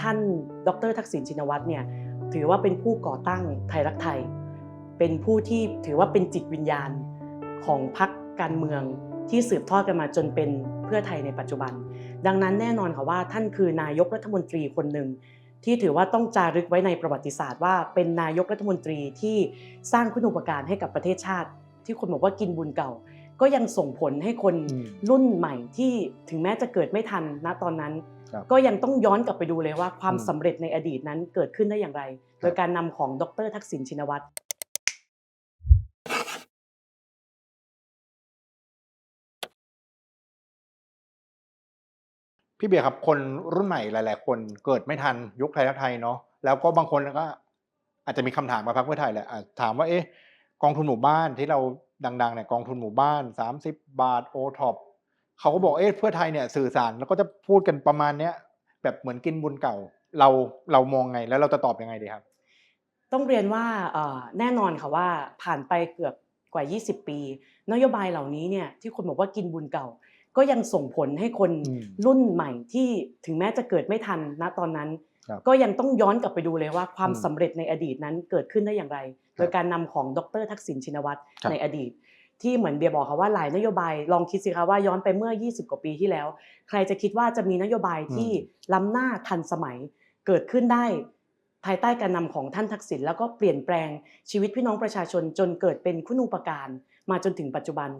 ท่านดรทักษิณชินวัตรเนี่ยถือว่าเป็นผู้ก่อตั้งไทยรักไทย เป็นผู้ที่ถือว่าเป็นจิตวิญญาณของพรรคการเมืองที่สืบทอดกันมาจนเป็นเพื่อไทยในปัจจุบัน ดังนั้นแน่นอนค่ะว่าท่านคือนายกรัฐมนตรีคนหนึ่งที่ถือว่าต้องจารึกไว้ในประวัติศาสตร์ว่าเป็นนายกรัฐมนตรีที่สร้างคุณูปการให้กับประเทศชาติ ที่คนบอกว่ากินบุญเก่า ก็ยังส่งผลให้คนอืมรุ่นใหม่ที่ถึงแม้จะเกิดไม่ทันณตอนนั้นครับก็ยังต้องย้อนกลับไปดูเลยว่าความอืมสำเร็จในอดีตนั้นเกิดขึ้นได้อย่างไร โดยการนำของดรทักษิณชินวัตรพี่เบียร์ครับคนรุ่นใหม่หลาย ๆ คนเกิดไม่ทันยุคไทยรักไทยเนาะแล้วก็บางคนก็อาจจะมีคำถามมาพักเพื่อไทยแหละอะถามว่าเอ๊ะกองทุนหมู่บ้านที่เรา ดังๆเนี่ยกองทุนหมู่บ้าน 30 บาทโอท็อปเขาก็บอกเอ๊ะเพื่อไทยเนี่ยสื่อสารแล้วก็จะพูดกันประมาณเนี้ยแบบเหมือนกินบุญเก่า เราเรามองไงแล้วเราจะตอบยังไงดีครับ ต้องเรียนว่าเอ่อแน่นอนค่ะว่าผ่านไปเกือบกว่า 20 ปี นโยบายเหล่านี้เนี่ยที่คนบอกว่ากินบุญเก่า ก็ยังส่งผลให้คนอืมรุ่นใหม่ที่ถึงแม้จะเกิดไม่ทันณตอนนั้นครับก็ยังต้องย้อนกลับไปดูเลยว่าความอืมสำเร็จในอดีตนั้นเกิดขึ้นได้อย่างไร โดยการนำของดรทักษิณชินวัตรครับในอดีต ที่เหมือนเบียร์บอกค่ะว่าหลายนโยบายลองคิดสิคะว่าย้อนไปเมื่อ 20 กว่าปีที่แล้ว ใครจะคิดว่าจะมีนโยบายที่ล้ำหน้าทันสมัยเกิดขึ้นได้ภายใต้การนำของท่านทักษิณแล้วก็เปลี่ยนแปลงชีวิตพี่น้องประชาชนจนเกิดเป็นคุณูปการมาจนถึงปัจจุบัน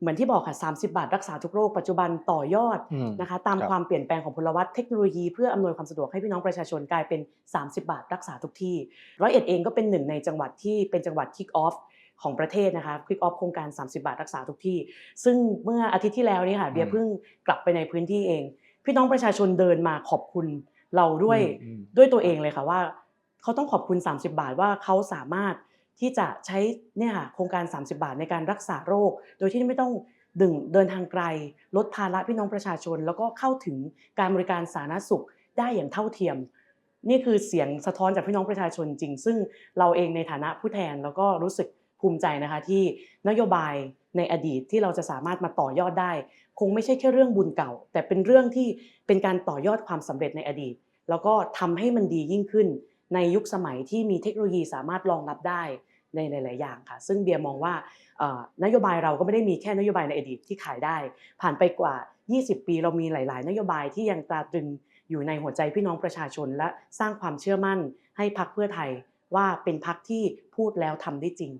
เหมือนที่บอกค่ะ 30 บาทรักษาทุกโรคปัจจุบันต่อยอดอืมนะคะตามครับความเปลี่ยนแปลงของพลวัตเทคโนโลยีเพื่ออำนวยความสะดวกให้พี่น้องประชาชนกลายเป็น 30 บาทรักษาทุกที่ร้อยเอ็ดเองก็เป็นหนึ่งในจังหวัดที่เป็นจังหวัดคิกออฟของประเทศนะคะคิกออฟโครงการ 30 บาทรักษาทุกที่ ซึ่งเมื่ออาทิตย์ที่แล้วนี่ค่ะเบียร์เพิ่งกลับไปในพื้นที่เอง พี่น้องประชาชนเดินมาขอบคุณเราด้วยอืมด้วยตัวเองเลยค่ะว่า เขาต้องขอบคุณ 30 บาทว่าเขาสามารถ ที่จะใช้เนี่ยค่ะโครงการ 30 บาทในการรักษาโรค โดยที่ไม่ต้องดึงเดินทางไกล ลดภาระพี่น้องประชาชน แล้วก็เข้าถึงการบริการสาธารณสุขได้อย่างเท่าเทียม นี่คือเสียงสะท้อนจากพี่น้องประชาชนจริง ซึ่งเราเองในฐานะผู้แทนแล้วก็รู้สึกภูมิใจนะคะที่นโยบายในอดีตที่เราจะสามารถมาต่อยอดได้ คงไม่ใช่แค่เรื่องบุญเก่า แต่เป็นเรื่องที่เป็นการต่อยอดความสำเร็จในอดีต แล้วก็ทำให้มันดียิ่งขึ้น ในยุคสมัยที่มีเทคโนโลยีสามารถรองรับได้ในหลาย ๆ อย่างค่ะ ซึ่งเบียร์มองว่านโยบายเราก็ไม่ได้มีแค่นโยบายในอดีตที่ขายได้ ผ่านไปกว่า 20 ปีเรามีหลาย ๆ นโยบายที่ยังตราตรึงอยู่ในหัวใจพี่น้องประชาชน และสร้างความเชื่อมั่นให้พักเพื่อไทยว่าเป็นพักที่พูดแล้วทำได้จริง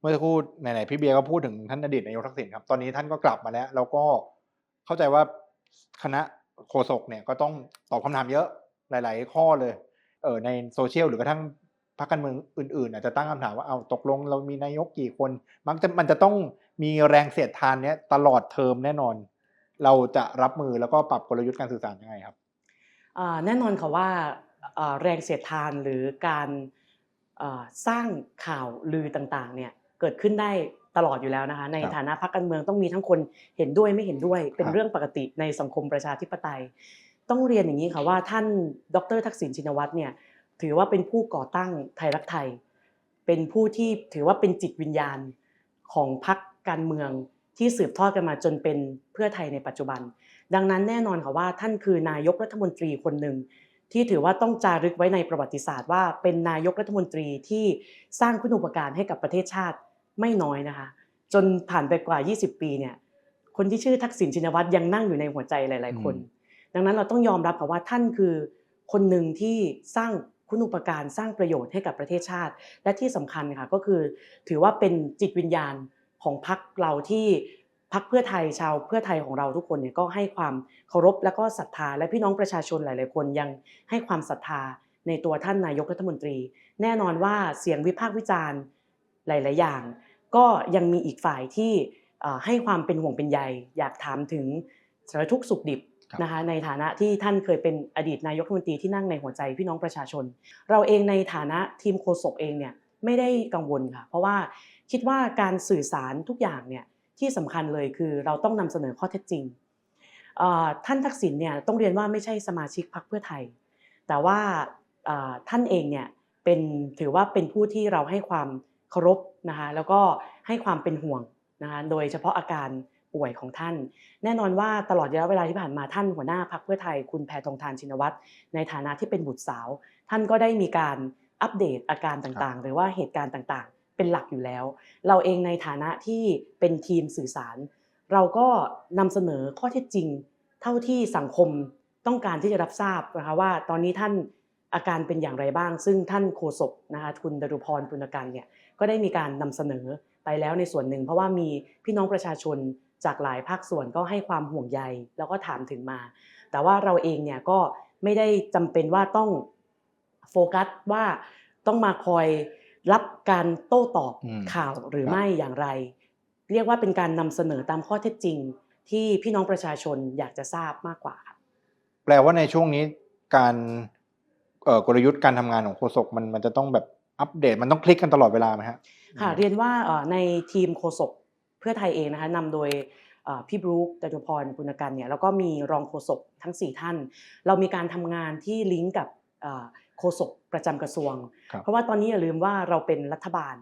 เมื่อสักครู่ไหน ๆ พี่เบียร์ก็พูดถึงท่านอดีตนายกทักษิณครับ ตอนนี้ท่านก็กลับมาแล้ว แล้วก็เข้าใจว่าคณะโฆษกเนี่ยก็ต้องตอบคำถามเยอะ หลาย ๆ ข้อเลยเออในโซเชียลหรือกระทั่งพรรคการเมืองอื่น ๆ อาจจะตั้งคำถามว่าเอาตกลงเรามีนายกกี่คน มันจะมันจะต้องมีแรงเสียดทานเนี้ยตลอดเทอมแน่นอน เราจะรับมือแล้วก็ปรับกลยุทธ์การสื่อสารยังไงครับอ่าแน่นอนค่ะว่าอ่าแรงเสียดทานหรือการอ่าสร้างข่าวลือต่างๆเนี่ยเกิดขึ้นได้ตลอดอยู่แล้วนะคะในครับฐานะพรรคการเมืองต้องมีทั้งคนเห็นด้วยไม่เห็นด้วยเป็นครับเรื่องปกติในสังคมประชาธิปไตย ต้องเรียนอย่างนี้ค่ะว่าท่านดรทักษิณชินวัตรเนี่ยถือว่าเป็นผู้ก่อตั้งไทยรักไทย เป็นผู้ที่ถือว่าเป็นจิตวิญญาณของพรรคการเมืองที่สืบทอดกันมาจนเป็นเพื่อไทยในปัจจุบัน ดังนั้นแน่นอนค่ะว่าท่านคือนายกรัฐมนตรีคนหนึ่งที่ถือว่าต้องจารึกไว้ในประวัติศาสตร์ว่าเป็นนายกรัฐมนตรีที่สร้างคุณูปการให้กับประเทศชาติไม่น้อยนะคะ จนผ่านไปกว่า 20 ปีเนี่ยคนที่ชื่อทักษิณชินวัตรยังนั่งอยู่ในหัวใจหลาย ๆ คน ดังนั้นเราต้องยอมรับค่ะว่าท่านคือคนหนึ่งที่สร้างคุณูปการสร้างประโยชน์ให้กับประเทศชาติ และที่สำคัญค่ะก็คือ ถือว่าเป็นจิตวิญญาณของพรรคเราที่พรรคเพื่อไทยชาวเพื่อไทยของเราทุกคนเนี่ยก็ให้ความเคารพและก็ศรัทธา และพี่น้องประชาชนหลาย ๆ คนยังให้ความศรัทธาในตัวท่านนายกรัฐมนตรี แน่นอนว่าเสียงวิพากษ์วิจารณ์หลาย ๆ อย่าง ก็ยังมีอีกฝ่ายที่ให้ความเป็นห่วงเป็นใยอยากถามถึงสารทุกข์สุขดิบ นะคะในฐานะที่ท่านเคยเป็นอดีตนายกรัฐมนตรีที่นั่งในหัวใจพี่น้องประชาชน เราเองในฐานะทีมโฆษกเองเนี่ยไม่ได้กังวลค่ะ เพราะว่าคิดว่าการสื่อสารทุกอย่างเนี่ยที่สำคัญเลยคือเราต้องนำเสนอข้อเท็จจริงท่านทักษิณเนี่ยต้องเรียนว่าไม่ใช่สมาชิกพรรคเพื่อไทย แต่ว่าท่านเองเนี่ยเป็นถือว่าเป็นผู้ที่เราให้ความเคารพนะคะแล้วก็ให้ความเป็นห่วงนะคะโดยเฉพาะอาการ ป่วยของท่าน แน่นอนว่าตลอดระยะเวลาที่ผ่านมาท่านหัวหน้าพักเพื่อไทยคุณแพทองทานชินวัตรในฐานะที่เป็นบุตรสาว ท่านก็ได้มีการอัปเดตอาการต่างๆ หรือว่าเหตุการณ์ต่างๆ เป็นหลักอยู่แล้ว เราเองในฐานะที่เป็นทีมสื่อสาร เราก็นำเสนอข้อเท็จจริง เท่าที่สังคมต้องการที่จะรับทราบนะคะว่าตอนนี้ท่านอาการเป็นอย่างไรบ้าง ซึ่งท่านโฆษกนะคะคุณดรุพรปุณกันเนี่ยก็ได้มีการนำเสนอไปแล้วในส่วนหนึ่ง เพราะว่ามีพี่น้องประชาชน จากหลายภาคส่วนก็ให้ความห่วงใยแล้วก็ถามถึงมา แต่ว่าเราเองเนี่ยก็ไม่ได้จำเป็นว่าต้องโฟกัสว่าต้องมาคอยรับการโต้ตอบอืมข่าวหรือครับไม่อย่างไร เรียกว่าเป็นการนำเสนอตามข้อเท็จจริง ที่พี่น้องประชาชนอยากจะทราบมากกว่าค่ะแปลว่าในช่วงนี้การเอ่อกลยุทธ์การทำงานของโฆษกมันมันจะต้องแบบอัปเดตมันต้องคลิกกันตลอดเวลาไหมฮะค่ะเรียนว่าเอ่อในทีมโฆษกเพื่อไทยเองนะคะนำโดยเอ่อพี่บรูคจตุพรปุณกันเนี่ยแล้วก็มีรองโฆษกทั้ง 4 ท่าน เรามีการทำงานที่ลิงก์กับเอ่อโฆษกประจำกระทรวงครับเพราะว่าตอนนี้อย่าลืมว่าเราเป็นรัฐบาล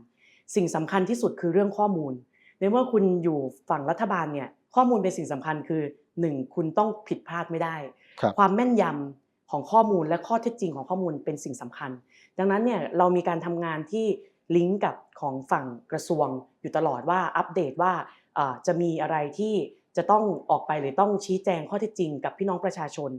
สิ่งสำคัญที่สุดคือเรื่องข้อมูล ในเมื่อคุณอยู่ฝั่งรัฐบาลเนี่ยข้อมูลเป็นสิ่งสำคัญคือหนึ่งคุณต้องผิดพลาดไม่ได้ครับความแม่นยำของข้อมูลและข้อเท็จจริงของข้อมูลเป็นสิ่งสำคัญ ดังนั้นเนี่ยเรามีการทำงานที่ ลิงก์กับของฝั่งกระทรวงอยู่ตลอดว่าอัปเดตว่าจะมีอะไรที่จะต้องออกไปหรือต้องชี้แจงข้อเท็จจริงกับพี่น้องประชาชน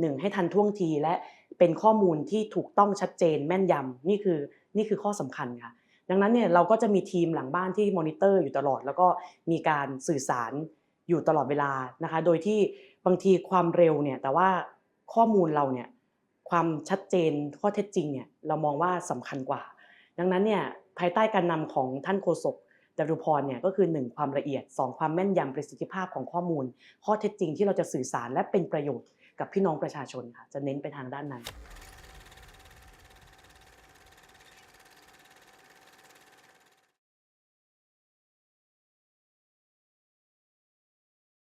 หนึ่งให้ทันท่วงทีและเป็นข้อมูลที่ถูกต้องชัดเจนแม่นยำนี่คือนี่คือข้อสำคัญค่ะดังนั้นเนี่ยเราก็จะมีทีมหลังบ้านที่มอนิเตอร์อยู่ตลอด แล้วก็มีการสื่อสารอยู่ตลอดเวลานะคะ โดยที่บางทีความเร็วเนี่ยแต่ว่าข้อมูลเราเนี่ยความชัดเจนข้อเท็จจริงเนี่ยเรามองว่าสำคัญกว่า ดังนั้นเนี่ย ภายใต้การนำของท่านโฆษกจตุพรเนี่ยก็คือ 1 ความละเอียด 2 ความแม่นยำประสิทธิภาพของข้อมูล ข้อเท็จจริงที่เราจะสื่อสารและเป็นประโยชน์กับพี่น้องประชาชนค่ะจะเน้นไปทางด้านนั้น